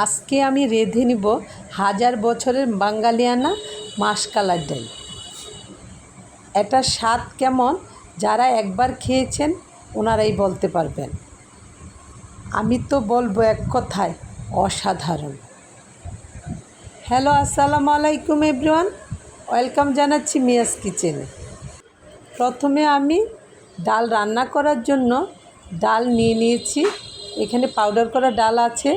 আজকে আমি রেঁধে নিব হাজার বছরের বাঙালিয়ানা মাসকালার ডাল। এটার স্বাদ কেমন? যারা একবার খেয়েছেন, ওনারাই বলতে পারবেন। আমি তো বলব এক কথায়, অসাধারণ। হ্যালো, আসসালামু আলাইকুম এভরিওয়ান। ওয়েলকাম জানাচ্ছি মিয়াস কিচেনে। প্রথমে আমি ডাল রান্না করার জন্য ডাল নিয়ে নিয়েছি। এখানে পাউডার করা ডাল আছে।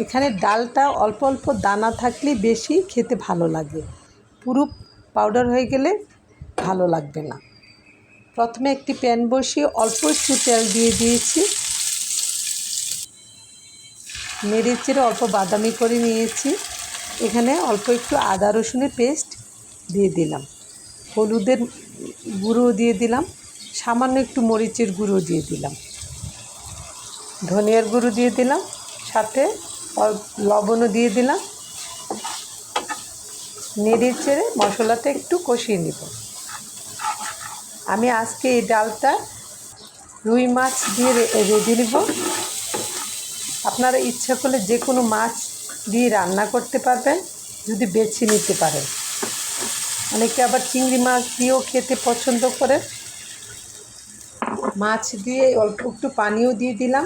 এখানে ডালটা অল্প অল্প দানা থাকলে বেশি খেতে ভালো লাগে। পুরো পাউডার হয়ে গেলে ভালো লাগবে না। প্রথমে একটি প্যান বসিয়ে অল্প একটু তেল দিয়ে দিয়েছি। চেড়ে অল্প বাদামি করে নিয়েছি। এখানে অল্প একটু আদা রসুনের পেস্ট দিয়ে দিলাম। হলুদের গুঁড়ো দিয়ে দিলাম। সামান্য একটু মরিচের গুঁড়ো দিয়ে দিলাম। ধনিয়ার গুঁড়ো দিয়ে দিলাম। সাথে লবণও দিয়ে দিলাম। নেড়ে চেড়ে মশলাটা একটু কষিয়ে নেব। আমি আজকে এই ডালটা রুই মাছ দিয়ে রেঁধে নেব। আপনারা ইচ্ছা করলে যে কোনো মাছ দিয়ে রান্না করতে পারবেন, যদি বেছে নিতে পারেন। অনেকে আবার চিংড়ি মাছ দিয়েও খেতে পছন্দ করে মাছ দিয়ে অল্প একটু পানিও দিয়ে দিলাম।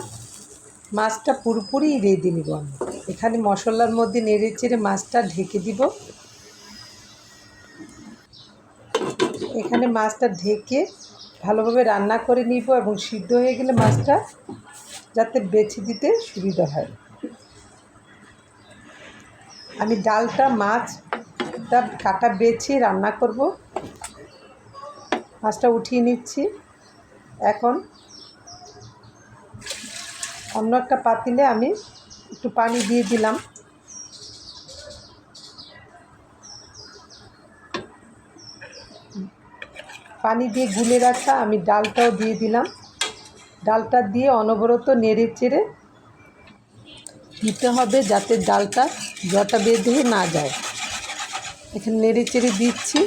মাছটা পুরোপুরি রেঁধে নিব আমি এখানে মশলার মধ্যে নেড়ে চেড়ে মাছটা ঢেকে দিব। এখানে মাছটা ঢেকে ভালোভাবে রান্না করে নিব এবং সিদ্ধ হয়ে গেলে মাছটা যাতে বেছে দিতে সুবিধা হয়। আমি ডালটা, মাছটা কাটা বেছে রান্না করব। মাছটা উঠিয়ে নিচ্ছি। এখন অন্য একটা পাতিলে আমি একটু পানি দিয়ে দিলাম। পানি দিয়ে গুলে রাখা আমি ডালটাও দিয়ে দিলাম। ডালটা দিয়ে অনবরত নেড়ে চেড়ে দিতে হবে যাতে ডালটা জটা বেঁধে না যায়। এখানে নেড়ে চেড়ে দিচ্ছি।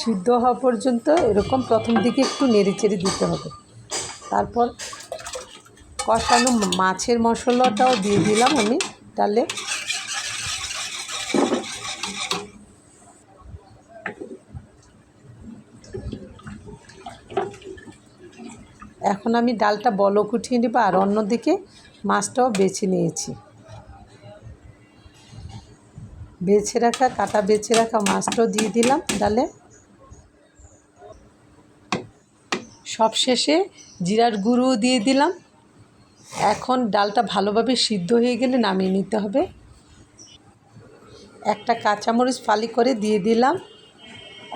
সিদ্ধ হওয়া পর্যন্ত এরকম প্রথম দিকে একটু নেড়ে চেড়ে দিতে হবে। তারপর কষানো মাছের মশলাটাও দিয়ে দিলাম আমি ডালে। এখন আমি ডালটা বলক উঠিয়ে নেব আর অন্যদিকে মাছটাও বেছে নিয়েছি। বেছে রাখা, কাটা বেছে রাখা মাছটাও দিয়ে দিলাম ডালে। সবশেষে জিরার গুঁড়োও দিয়ে দিলাম। এখন ডালটা ভালোভাবে সিদ্ধ হয়ে গেলে নামিয়ে নিতে হবে। একটা কাঁচামরিচ ফালি করে দিয়ে দিলাম।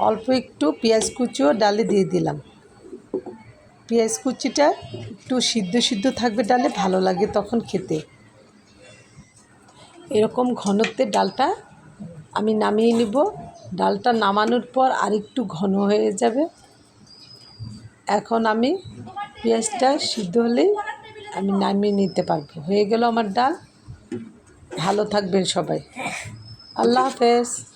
অল্প একটু পেঁয়াজ কুচিও ডালে দিয়ে দিলাম। পেঁয়াজ কুচিটা একটু সিদ্ধ সিদ্ধ থাকবে ডালে, ভালো লাগে তখন খেতে। এরকম ঘনত্বের ডালটা আমি নামিয়ে নিব। ডালটা নামানোর পর আরেকটু ঘন হয়ে যাবে। এখন আমি পেঁয়াজটা সিদ্ধ হলেই আমি নামিয়ে নিতে পারব। হয়ে গেল আমার ডাল। ভালো থাকবেন সবাই। আল্লাহ হাফেজ।